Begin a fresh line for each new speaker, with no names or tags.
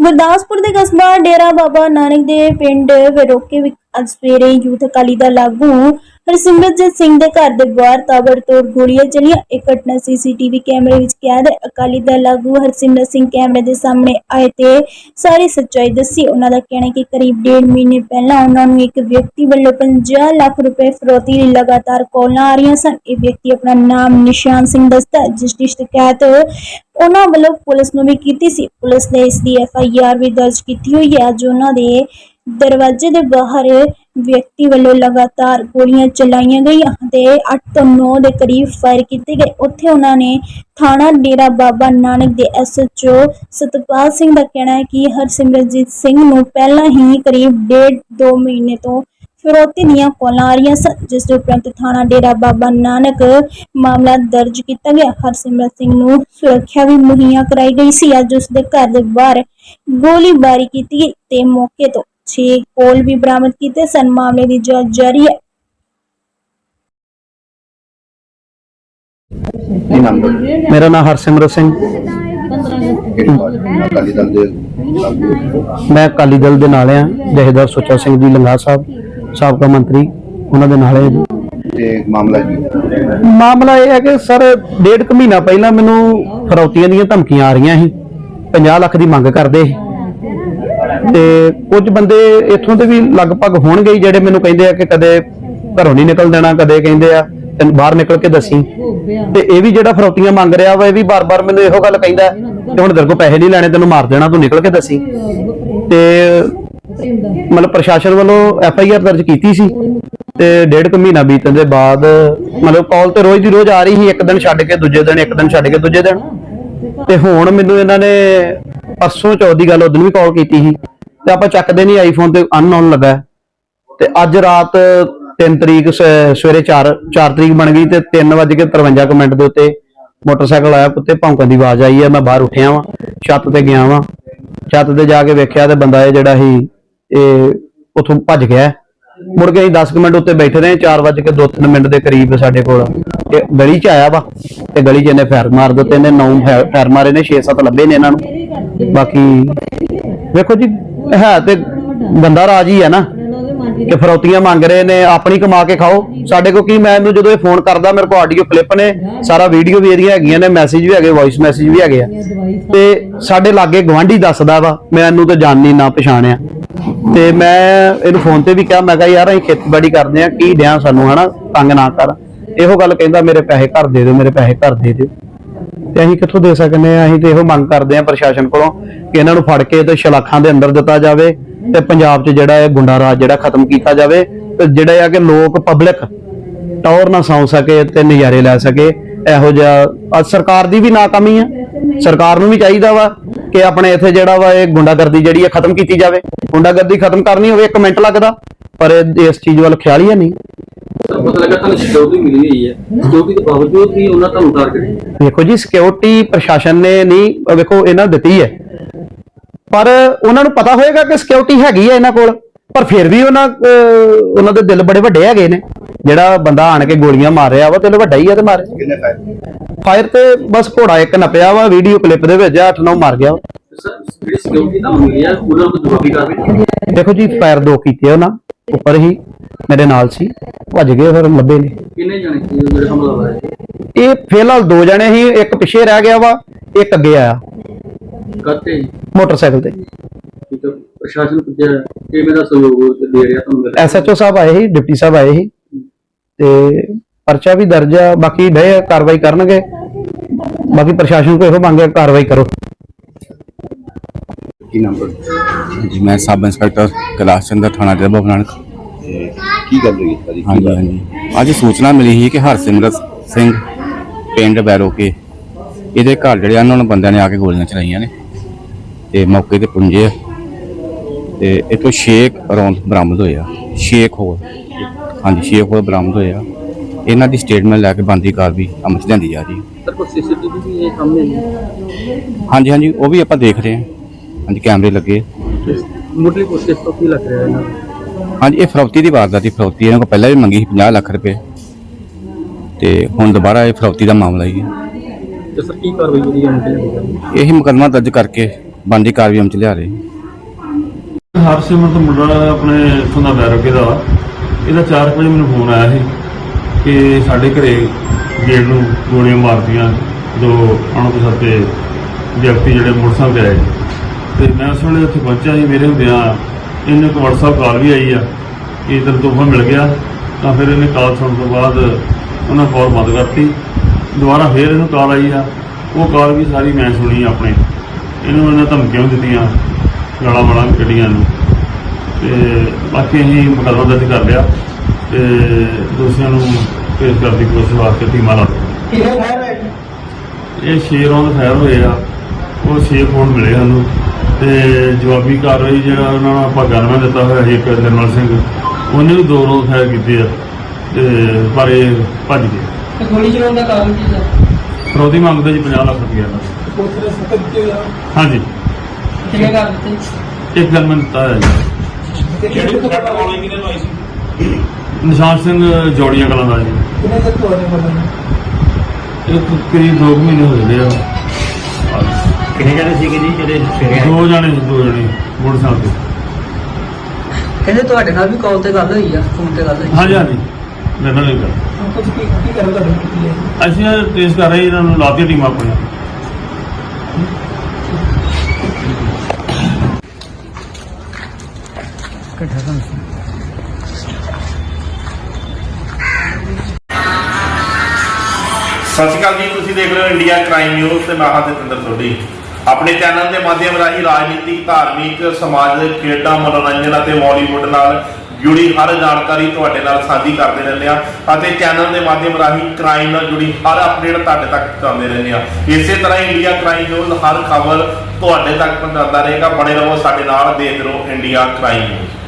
ਗੁਰਦਾਸਪੁਰ ਦੇ ਕਸਬਾ ਡੇਰਾ ਬਾਬਾ ਨਾਨਕ ਦੇ ਪਿੰਡ ਵਿਰੋਕੇ ਵਿੱਚ ਅੱਜ ਸਵੇਰੇ ਯੂਥ ਅਕਾਲੀ ਦਾ ਲਾਗੂ ਹਰਸਿਮਰਤਜੀਤ ਸਿੰਘ ਦੇ ਘਰ ਦੇ ਬਾਹਰ ਤਾਬੜਤੋੜ ਗੋਲੀਆਂ ਚਲੀਆਂ। ਇਹ ਘਟਨਾ ਸੀਸੀਟੀਵੀ ਕੈਮਰੇ ਵਿੱਚ ਕੈਦ ਹੈ। ਅਕਾਲੀ ਦਲ ਲਾਗੂ ਹਰਸਿਮਰਤ ਸਿੰਘ ਕੈਮਰੇ ਦੇ ਸਾਹਮਣੇ ਆਏ ਤੇ ਸਾਰੀ ਸੱਚਾਈ ਦੱਸੀ। ਉਹਨਾਂ ਦਾ ਕਹਿਣਾ ਕਿ ਕਰੀਬ ਡੇਢ ਮਹੀਨੇ ਪਹਿਲਾਂ ਉਹਨਾਂ ਨੂੰ ਇੱਕ ਵਿਅਕਤੀ ਵੱਲੋਂ 50 ਲੱਖ ਰੁਪਏ ਫਰੋਤੀ ਲਈ ਲਗਾਤਾਰ ਕਾਲਾਂ ਆ ਰਹੀਆਂ ਸਨ। ਇਹ ਵਿਅਕਤੀ ਆਪਣਾ ਨਾਮ ਨਿਸ਼ਾਨ ਸਿੰਘ ਦੱਸਦਾ ਜਿਸ ਦੀ ਸ਼ਿਕਾਇਤ ਉਹਨਾਂ ਵੱਲੋਂ ਪੁਲਿਸ ਨੂੰ ਵੀ ਕੀਤੀ ਸੀ। ਪੁਲਿਸ ਨੇ ਇਸ ਦੀ ਐਫ ਆਈ ਆਰ ਵੀ ਦਰਜ ਕੀਤੀ ਹੋਈ ਹੈ। ਅੱਜ ਉਹਨਾਂ ਦੇ ਦਰਵਾਜ਼ੇ ਦੇ ਬਾਹਰ ਵਿਅਕਤੀ ਵੱਲੋਂ ਲਗਾਤਾਰ ਗੋਲੀਆਂ ਚਲਾਈਆਂ ਗਈਆਂ ਤੇ 8 ਤੋਂ 9 ਦੇ ਕਰੀਬ ਫਾਇਰ ਕੀਤੇ ਗਏ। ਉੱਥੇ ਉਹਨਾਂ ਨੇ ਥਾਣਾ ਡੇਰਾ ਬਾਬਾ ਨਾਨਕ ਦੇ ਐਸਐਚਓ ਸਤਪਾਲ ਸਿੰਘ ਦਾ ਕਹਿਣਾ ਹੈ ਕਿ ਹਰਸਿਮਰਤਜੀਤ ਸਿੰਘ ਨੂੰ ਪਹਿਲਾਂ ਹੀ ਕਰੀਬ ਡੇਢ 2 ਮਹੀਨੇ ਤੋਂ ਫਿਰੋਤੀ ਦੀਆਂ ਕਾਲਾਂ ਆ ਰਹੀਆਂ ਸਨ, ਜਿਸ ਦੇ ਉਪਰੰਤ ਥਾਣਾ ਡੇਰਾ ਬਾਬਾ ਨਾਨਕ ਮਾਮਲਾ ਦਰਜ ਕੀਤਾ ਗਿਆ। ਹਰਸਿਮਰਤ ਸਿੰਘ ਨੂੰ ਸੁਰੱਖਿਆ ਵੀ ਮੁਹੱਈਆ ਕਰਾਈ ਗਈ ਸੀ। ਅੱਜ ਉਸ ਦੇ ਘਰ ਦੇ ਬਾਹਰ ਗੋਲੀਬਾਰੀ ਕੀਤੀ ਗਈ ਤੇ ਮੌਕੇ ਤੋਂ 6 ਕੋਲ ਵੀ ਬਰਾਮਦ ਕੀਤੇ ਸਨ ਮਾਮਲੇ ਦੀ ਜਾਂਚ ਜਾਰੀ ਹੈ।
ਕੀ ਨਾਮ ਹੈ
ਮੇਰਾ ਨਾਮ ਹਰਸਿਮਰਤ ਸਿੰਘ।
ਅਕਾਲੀ ਦਲ ਦੇ?
ਮੈਂ ਅਕਾਲੀ ਦਲ ਦੇ ਨਾਲ ਆ ਜਹੇਦਾਰ ਸੁੱਚਾ ਸਿੰਘ ਜੀ ਲੰਗਾ ਸਾਹਿਬ ਸਾਬਕਾ ਮੰਤਰੀ ਉਹਨਾਂ ਦੇ ਨਾਲ। ਹੈ
ਤੇ ਮਾਮਲਾ ਜੀ
ਮਾਮਲਾ ਇਹ ਹੈ ਕਿ ਸਰ ਡੇਢ ਕੁ ਮਹੀਨਾ ਪਹਿਲਾਂ ਮੈਨੂੰ ਫਰੌਤੀਆਂ ਦੀਆਂ ਧਮਕੀਆਂ ਆ ਰਹੀਆਂ ਸੀ। 50 ਲੱਖ ਦੀ ਮੰਗ ਕਰਦੇ ਸੀ। ਤੇ ਕੁਝ ਬੰਦੇ ਇੱਥੋਂ ਦੇ ਵੀ ਲਗਭਗ ਹੋਣਗੇ ਹੀ, ਜਿਹੜੇ ਮੈਨੂੰ ਕਹਿੰਦੇ ਆ ਕਿ ਕਦੇ ਘਰੋਂ ਨਹੀਂ ਨਿਕਲ ਦੇਣਾ, ਕਦੇ ਕਹਿੰਦੇ ਆ ਤੈਨੂੰ ਬਾਹਰ ਨਿਕਲ ਕੇ ਦੱਸੀ। ਤੇ ਇਹ ਵੀ ਜਿਹੜਾ ਫਰੋਤੀਆਂ ਮੰਗ ਰਿਹਾ ਵਾ, ਇਹ ਵੀ ਬਾਰ-ਬਾਰ ਮੈਨੂੰ ਇਹੋ ਗੱਲ ਕਹਿੰਦਾ ਕਿ ਹੁਣ ਤੇਰੇ ਕੋਲ ਪੈਸੇ ਨਹੀਂ ਲੈਣੇ, ਤੈਨੂੰ ਮਾਰ ਦੇਣਾ, ਤੂੰ ਨਿਕਲ ਕੇ ਦੱਸੀ। ਤੇ ਮਤਲਬ ਪ੍ਰਸ਼ਾਸਨ ਵੱਲੋਂ ਐਫ ਆਈ ਆਰ ਦਰਜ ਕੀਤੀ ਸੀ, ਤੇ ਡੇਢ ਕੁ ਮਹੀਨਾ ਬੀਤਣ ਦੇ ਬਾਅਦ, ਮਤਲਬ ਕਾਲ ਤੇ ਰੋਜ਼ ਦੀ ਰੋਜ਼ ਆ ਰਹੀ ਸੀ, ਇੱਕ ਦਿਨ ਛੱਡ ਕੇ ਦੂਜੇ ਦਿਨ, ਇੱਕ ਦਿਨ ਛੱਡ ਕੇ ਦੂਜੇ ਦਿਨ। ਤੇ ਹੁਣ ਮੈਨੂੰ ਇਹਨਾਂ ਨੇ ਪਰਸੋਂ ਚੌਥ ਦੀ ਗੱਲ ਉਦੋਂ ਵੀ ਕਾਲ ਕੀਤੀ ਸੀ। ਤੇ ਆਪਾਂ ਚੱਕਦੇ ਨਹੀਂ ਆਈਫੋਨ ਤੇ ਅਨਨੋਨ ਲੱਗਾ। ਤੇ ਅੱਜ ਰਾਤ 3 ਤਰੀਕ ਸਵੇਰੇ 4 4 ਤਰੀਕ ਬਣ ਗਈ ਤੇ 3:53 ਮਿੰਟ ਦੇ ਉੱਤੇ ਮੋਟਰਸਾਈਕਲ ਆਇਆ, ਕੁੱਤੇ ਭੌਂਕਣ ਦੀ ਆਵਾਜ਼ ਆਈ ਹੈ, ਮੈਂ ਬਾਹਰ ਉੱਠਿਆ ਵਾਂ, ਛੱਤ ਤੇ ਗਿਆ ਵਾਂ। ਛੱਤ ਤੇ ਜਾ ਕੇ ਵੇਖਿਆ ਤੇ ਬੰਦਾ ਇਹ ਜਿਹੜਾ ਸੀ, ਇਹ ਉਥੋਂ ਭੱਜ ਗਿਆ। ਮੁੜ ਕੇ ਅਸੀਂ 10 ਮਿੰਟ ਉੱਤੇ ਬੈਠੇ ਰਹੇ 4:02 ਮਿੰਟ ਦੇ ਕਰੀਬ ਸਾਡੇ ਕੋਲ ਤੇ ਗਲੀ 'ਚ ਆਇਆ ਵਾ, ਤੇ ਗਲੀ 'ਚ ਇਹਨੇ ਫੈਰ ਮਾਰ ਦਿੱਤੇ, ਇਹਨੇ 9 ਫੈਰ ਮਾਰੇ ਨੇ 6-7 ਲੱਭੇ ਨੇ ਇਹਨਾਂ ਨੂੰ। ਬਾਕੀ ਵੇਖੋ ਜੀ ਹੈ ਤੇ ਬੰਦਾ ਰਾਜੀ ਹੈ ਨਾ। ਕਿ ਫਰੌਤੀਆਂ ਮੰਗ ਰਹੇ ਨੇ, ਆਪਣੀ ਕਮਾ ਕੇ ਖਾਓ। ਸਾਡੇ ਕੋਲ ਕੀ, ਮੈਂ ਇਹਨੂੰ ਜਦੋਂ ਇਹ ਫੋਨ ਕਰਦਾ, ਮੇਰੇ ਕੋਲ ਆਡੀਓ ਕਲਿੱਪ ਨੇ, ਸਾਰਾ ਵੀਡੀਓ ਵੀ ਇਹਦੀਆਂ ਹੈਗੀਆਂ ਨੇ ਮੈਸੇਜ ਵੀ ਹੈਗੇ ਵੌਇਸ ਮੈਸੇਜ ਵੀ ਹੈਗੇ ਆ। ਤੇ ਸਾਡੇ ਲਾਗੇ ਗਵਾਂਢੀ ਦੱਸਦਾ ਵਾ, ਮੈਂ ਇਹਨੂੰ ਤਾਂ ਜਾਣਨੀ ਨਾ, ਪਛਾਣਿਆ। ਤੇ ਮੈਂ ਇਹਨੂੰ ਫੋਨ ਤੇ ਵੀ ਕਿਹਾ, ਮੈਂ ਕਿਹਾ, ਯਾਰ, ਅਸੀਂ ਖੇਤੀਬਾੜੀ ਕਰਦੇ ਆ, ਕੀ ਡਿਆਂ ਸਾਨੂੰ, ਹਨਾ? ਤੰਗ ਨਾ ਕਰ। ਇਹੋ ਗੱਲ ਕਹਿੰਦਾ, ਮੇਰੇ ਪੈਸੇ ਘਰ ਦੇ ਦਿਓ, ਮੇਰੇ ਪੈਸੇ ਘਰ ਦੇ ਦਿਓ। ਤੇ ਅਸੀਂ ਕਿੱਥੋਂ ਦੇ ਸਕਨੇ ਆ? ਅਸੀਂ ਤੇ ਇਹੋ ਮੰਗ ਕਰਦੇ ਆ ਪ੍ਰਸ਼ਾਸਨ ਕੋਲੋਂ ਕਿ ਇਹਨਾਂ ਨੂੰ ਫੜ ਕੇ ਤੇ ਸ਼ਲਾਖਾਂ ਦੇ ਅੰਦਰ ਦਿੱਤਾ ਜਾਵੇ ਤੇ ਪੰਜਾਬ 'ਚ ਜਿਹੜਾ ਇਹ ਗੁੰਡਾ ਰਾਜ ਜਿਹੜਾ ਖਤਮ ਕੀਤਾ ਜਾਵੇ ਤੇ ਜਿਹੜਾ ਆ ਕਿ ਲੋਕ ਪਬਲਿਕ ਟੌਰ ਨਾ ਸੌਂ ਸਕੇ ਤੇ ਨਜ਼ਾਰੇ ਲੈ ਸਕੇ, ਇਹੋ ਜਿਹਾ ਅੱਜ ਸਰਕਾਰ ਦੀ ਵੀ ਨਾਕਾਮੀ ਆ। ਸਰਕਾਰ ਨੂੰ ਵੀ ਚਾਹੀਦਾ ਵਾ ਕਿ ਆਪਣੇ ਇੱਥੇ ਜਿਹੜਾ ਵਾ ਇਹ ਗੁੰਡਾਗਰਦੀ ਜਿਹੜੀ ਆ ਖਤਮ ਕੀਤੀ ਜਾਵੇ। ਗੁੰਡਾਗਰਦੀ ਖਤਮ ਕਰਨੀ ਹੋਵੇ, ਇੱਕ ਮਿੰਟ ਲੱਗਦਾ। ਪਰ ਇਹ- ਇਸ ਚੀਜ਼ ਵੱਲ ਖਿਆਲ ਹੀ ਨਹੀਂ।
ਸਰ ਪਤਾ ਲੱਗਾ ਤੁਹਾਨੂੰ ਸਿਕਿਉਰਿਟੀ ਮਿਲੀ ਹੋਈ ਹੈ। ਸਿਕਿਉਰਿਟੀ ਦੇ ਬਾਵਜੂਦ ਵੀ ਉਹਨਾਂ ਤੁਹਾਨੂੰ ਟਾਰਗੇਟ ਕੀਤਾ
ਵੇਖੋ ਜੀ ਸਿਕਿਉਰਿਟੀ ਪ੍ਰਸ਼ਾਸਨ ਨੇ ਨਹੀਂ ਵੇਖੋ ਇਹਨਾਂ ਦਿੱਤੀ ਹੈ। ਪਰ ਉਹਨਾਂ ਨੂੰ ਪਤਾ ਹੋਏਗਾ ਕਿ ਸਿਕਿਉਰਿਟੀ ਹੈਗੀ ਹੈ ਇਹਨਾਂ ਕੋਲ। ਪਰ ਫਿਰ ਵੀ ਉਹਨਾਂ ਉਹਨਾਂ ਦੇ ਦਿਲ ਬੜੇ ਵੱਡੇ ਹੈਗੇ ਨੇ। ਜਿਹੜਾ ਬੰਦਾ ਆਣ ਕੇ ਗੋਲੀਆਂ ਮਾਰ ਰਿਹਾ ਵਾ ਦਿਲ ਵੱਡਾ ਹੀ ਹੈ ਤੇ ਮਾਰੇ
ਕਿੰਨੇ ਫਾਇਰ?
ਫਾਇਰ ਤੇ ਬਸ ਘੋੜਾ ਇੱਕ ਨੱਪਿਆ ਵਾ ਵੀਡੀਓ ਕਲਿੱਪ ਦੇ ਵਿੱਚ 8-9 ਮਾਰ ਗਿਆ। ਵਾ।
ਸਰ ਜਿਹੜੀ ਸਿਕਿਉਰਿਟੀ ਤੁਹਾਨੂੰ ਮਿਲੀ ਹੈ ਉਹਨਾਂ ਨੂੰ ਜਵਾਬੀ ਕਾਰਵਾਈ
ਦੇਖੋ ਜੀ ਫਾਇਰ ਦੋ ਕੀਤੇ ਉਹਨਾਂ। ਉੱਪਰ ਹੀ ਮੇਰੇ ਨਾਲ ਸੀ ਭੱਜ ਗਏ ਫਿਰ ਲੱਭੇ ਨੇ।
ਕਿੰਨੇ ਜਾਣੇ ਸੀ ਜਿਹੜੇ ਹਮਲਾ ਹੋਇਆ
ਇਹ ਫਿਲਹਾਲ ਦੋ ਜਣੇ ਸੀ ਇੱਕ ਪਿੱਛੇ ਰਹਿ ਗਿਆ ਵਾ ਇੱਕ ਅੱਗੇ ਆਇਆ।
ਕਰਤੇ
ਮੋਟਰਸਾਈਕਲ ਤੇ।
ਪ੍ਰਸ਼ਾਸਨ ਪੁੱਜਿਆ ਕਿਵੇਂ ਦਾ ਸਹਿਯੋਗ ਦੇ ਰਿਹਾ ਤੁਹਾਨੂੰ?
ਐਸਐਚਓ ਸਾਹਿਬ ਆਏ ਸੀ ਡਿਪਟੀ ਸਾਹਿਬ ਆਏ ਸੀ। ਤੇ ਪਰਚਾ ਵੀ ਦਰਜ ਆ ਬਾਕੀ ਡੇ ਕਾਰਵਾਈ ਕਰਨਗੇ। ਬਾਕੀ ਪ੍ਰਸ਼ਾਸਨ ਕੋ ਇਹੋ ਮੰਗਿਆ ਕਾਰਵਾਈ ਕਰੋ।
ਕੀ ਨਾਮ
ਜੀ ਮੈਂ ਸਬ ਇੰਸਪੈਕਟਰ ਕੈਲਾਸ਼ ਚੰਦਰ ਥਾਣਾ ਡੇਰਾ ਬਾਬਾ ਨਾਨਕ।
ਤੇ ਕੀ ਗੱਲ ਹੋਈ ਸਾਰੀ
ਹਾਂਜੀ ਹਾਂਜੀ। ਅੱਜ ਸੂਚਨਾ ਮਿਲੀ ਸੀ ਕਿ ਹਰਸਿਮਰਤ ਸਿੰਘ ਪਿੰਡ ਬੈਰੋਕੇ ਇਹਦੇ ਘਰ ਜਿਹੜੇ ਆ ਉਹਨਾਂ ਨੂੰ ਬੰਦਿਆਂ ਨੇ ਆ ਕੇ ਗੋਲੀਆਂ ਚਲਾਈਆਂ ਨੇ ਤੇ ਮੌਕੇ ਤੇ ਪੁੰਜੇ। ਤੇ ਇਤੋਂ 6 ਰੌਂਦ ਬਰਾਮਦ ਹੋਏ ਆ। 6 ਖੋਲ ਹਾਂਜੀ 6 ਖੋਲ ਬਰਾਮਦ ਹੋਏ ਆ। ਇਹਨਾਂ ਦੀ ਸਟੇਟਮੈਂਟ ਲੈ ਕੇ ਬੰਦੀ ਕਾਰਵਾਈ ਅਮਲ ਚ ਲਿਆਂਦੀ ਜਾ ਰਹੀ ਹੈ।
ਸਰ ਕੋਈ ਸੀਸੀਟੀਵੀ ਵੀ ਇਹ ਸਾਹਮਣੇ ਨਹੀਂ
ਹਾਂਜੀ ਹਾਂਜੀ ਉਹ ਵੀ ਆਪਾਂ ਦੇਖ ਰਹੇ ਹਾਂ। ਹਾਂਜੀ ਕੈਮਰੇ ਲੱਗੇ।
ਮੁੱਢਲੀ ਕੋਸ਼ਿਸ਼ ਤੋਂ ਕੀ ਲੱਗ ਰਿਹਾ ਇਹਨਾਂ ਨੂੰ?
ਹਾਂਜੀ ਇਹ ਫਰੌਤੀ ਦੀ ਵਾਰਦਾਤ ਦੀ ਫਰੌਤੀ ਇਹਨਾਂ ਕੋਲ ਪਹਿਲਾਂ ਵੀ ਮੰਗੀ ਸੀ 50 ਲੱਖ ਰੁਪਏ। ਤੇ ਹੁਣ ਦੁਬਾਰਾ ਇਹ ਫਰੌਤੀ ਦਾ ਮਾਮਲਾ ਹੀ ਹੈ।
ਤੇ ਸਰ ਕੀ ਕਾਰਵਾਈ ਜਿਹੜੀ ਹੈ? ਮੁੱਢਲੀ
ਇਹੀ ਮੁਕੱਦਮਾ ਦਰਜ ਕਰਕੇ ਬੰਦੀ ਕਾਰਵਾਈ ਅਮਲ ਚ ਲਿਆ ਰਹੇ।
ਹਰਸਿਮਰਤ ਮੁੰਡਾ ਆਪਣੇ ਇੱਥੋਂ ਦਾ ਬੈਰੋਕੇ ਦਾ। ਇਹਦਾ 4 ਵਜੇ ਮੈਨੂੰ ਫੋਨ ਆਇਆ ਸੀ ਕਿ ਸਾਡੇ ਘਰੇ ਗੇਟ ਨੂੰ ਗੋਲੀਆਂ ਮਾਰਦੀਆਂ ਦੋ ਅਣਪਛਾਤੇ ਵਿਅਕਤੀ ਜਿਹੜੇ ਮੋਟਰਸਾਈਕਲ ਤੇ ਆਏ। ਤੇ ਮੈਂ ਉਸ ਵੇਲੇ ਉੱਥੇ ਪਹੁੰਚਿਆ ਸੀ ਮੇਰੇ ਹੁੰਦਿਆਂ ਇਹਨੂੰ ਇੱਕ WhatsApp ਕਾਲ ਵੀ ਆਈ ਆ ਕਿ ਇਧਰ ਤੋਹਫਾ ਮਿਲ ਗਿਆ। ਤਾਂ ਫਿਰ ਇਹਨੇ ਕਾਲ ਸੁਣਨ ਤੋਂ ਬਾਅਦ ਉਹਨਾਂ ਕਾਲ ਬੰਦ ਕਰਤੀ। ਦੁਬਾਰਾ ਫੇਰ ਇਹਨੂੰ ਕਾਲ ਆਈ ਆ। ਉਹ ਕਾਲ ਵੀ ਸਾਰੀ ਮੈਂ ਸੁਣੀ ਆਪਣੇ। ਇਹਨੂੰ ਇਹਨਾਂ ਧਮਕੀਆਂ ਦਿੱਤੀਆਂ ਗਾਲਾਂ ਵਾਲਾਂ ਕੱਢੀਆਂ ਨੂੰ ਤੇ ਬਾਕੀ ਅਸੀਂ ਮੁਕੱਦਮਾ ਦਰਜ ਕਰ ਲਿਆ ਤੇ ਦੋਸ਼ੀਆਂ ਨੂੰ ਪੇਸ਼ ਕਰਨ ਦੀ ਕੋਸ਼ਿਸ਼ ਵਾਸਤੇ ਟੀਮਾਂ ਲਾ ਦਿੱਤੀਆਂ। ਇਹ ਛੇ ਰੌਂਦ ਫਾਇਰ ਹੋਏ ਆ। ਉਹ ਛੇ ਫੋਨ ਮਿਲੇ ਸਾਨੂੰ। ਤੇ ਜਵਾਬੀ ਕਾਰਵਾਈ ਜਿਹੜਾ ਉਹਨਾਂ ਨੂੰ ਆਪਾਂ ਗਨਮੈਨ ਦਿੱਤਾ ਹੋਇਆ ਸੀ ਇੱਕ ਨਿਰਮਲ ਸਿੰਘ ਉਹਨੇ ਵੀ ਦੋ ਰੌਂਦ ਫਾਇਰ ਕੀਤੇ ਆ ਤੇ ਪਰ ਇਹ ਭੱਜ ਗਏ।
ਤੇ ਗੋਲੀ ਚਲਾਉਣ ਦਾ ਕਾਰਨ ਕੀ ਸਰ?
ਫਰੋਦੀ ਮੰਗਦੇ ਜੀ 50 ਲੱਖ ਰੁਪਏ ਦਾ।
ਕੋਤਰੇ
ਹਾਂਜੀ।
ਕਿਹਨੇ ਕਰ ਦਿੱਤੇ
ਇੱਕ ਗਨਮੈਨ ਦਿੱਤਾ ਹੈ ਜੀ।
ਤੇ ਕਿਹੜੇ ਤੋਂ ਪਤਾ ਗੋਲੀ ਕਿਹਨੇ ਲਾਈ ਸੀ?
ਨਿਸ਼ਾਨ ਸਿੰਘ ਜੋੜੀਆਂ ਕਲਾਂ ਦਾ ਜੀ।
ਕਿਹਨੇ ਤੇ ਤੁਹਾਡੇ ਬੰਦੇ
ਇਹ ਕਰੀਬ 2 ਮਹੀਨੇ ਹੋ ਗਏ ਆ।
ਕਿੰਨੇ ਜਣੇ ਸੀਗੇ ਜੀ ਜਿਹੜੇ ਸਵੇਰੇ
ਦੋ ਜਾਣੇ ਦੋ ਜਾਣੇ ਮੋਟਰਸਾਈਕਲ ਤੇ।
ਕਹਿੰਦੇ ਤੁਹਾਡੇ ਨਾਲ ਵੀ ਕਾਲ ਤੇ ਗੱਲ ਹੋਈ ਆ ਫੋਨ ਤੇ ਗੱਲ ਹੋਈ।
ਹਾਂਜੀ ਹਾਂਜੀ। ਮੇਰੇ ਨਾਲ ਹੀ ਗੱਲ।
ਕੁਝ ਕੀ ਕੀ ਕਰਨ ਤੁਹਾਡੇ ਕੀਤੀ ਹੈ?
ਅਸੀਂ ਇਹ ਟੇਸਟ ਕਰ ਰਹੇ ਇਹਨਾਂ ਨੂੰ ਲਾਤੀ ਟੀਮ ਆਪਣੀ।
ਸਤਿ ਸ਼੍ਰੀ ਅਕਾਲ ਜੀ ਤੁਸੀਂ ਦੇਖ ਰਹੇ ਹੋ ਇੰਡੀਆ ਕ੍ਰਾਈਮ ਨਿਊਜ਼ ਤੇ ਮੈਂ ਹਾਂ ਜਤਿੰਦਰ ਸੋਢੀ। ਆਪਣੇ ਚੈਨਲ ਦੇ ਮਾਧਿਅਮ ਰਾਹੀਂ ਰਾਜਨੀਤਿਕ, ਧਾਰਮਿਕ ਸਮਾਜਿਕ ਖੇਡਾਂ, ਮਨੋਰੰਜਨ ਅਤੇ ਬਾਲੀਵੁੱਡ ਨਾਲ ਜੁੜੀ ਹਰ ਜਾਣਕਾਰੀ ਤੁਹਾਡੇ ਨਾਲ ਸਾਂਝੀ ਕਰਦੇ ਰਹਿੰਦੇ ਆ ਅਤੇ ਚੈਨਲ ਦੇ ਮਾਧਿਅਮ ਰਾਹੀਂ ਕ੍ਰਾਈਮ ਨਾਲ ਜੁੜੀ ਹਰ ਅਪਡੇਟ ਤੁਹਾਡੇ ਤੱਕ ਪਹੁੰਚਾਉਂਦੇ ਰਹਿੰਦੇ ਆ ਇਸੇ ਤਰ੍ਹਾਂ ਇੰਡੀਆ ਕ੍ਰਾਈਮ ਨਿਊਜ਼ ਹਰ ਖਬਰ ਤੁਹਾਡੇ ਤੱਕ ਪਹੁੰਚਾਉਂਦਾ ਰਹੇਗਾ। ਬਣੇ ਰਹੋ ਸਾਡੇ ਨਾਲ, ਦੇਖਦੇ ਰਹੋ ਇੰਡੀਆ ਕ੍ਰਾਈਮ ਨਿਊਜ਼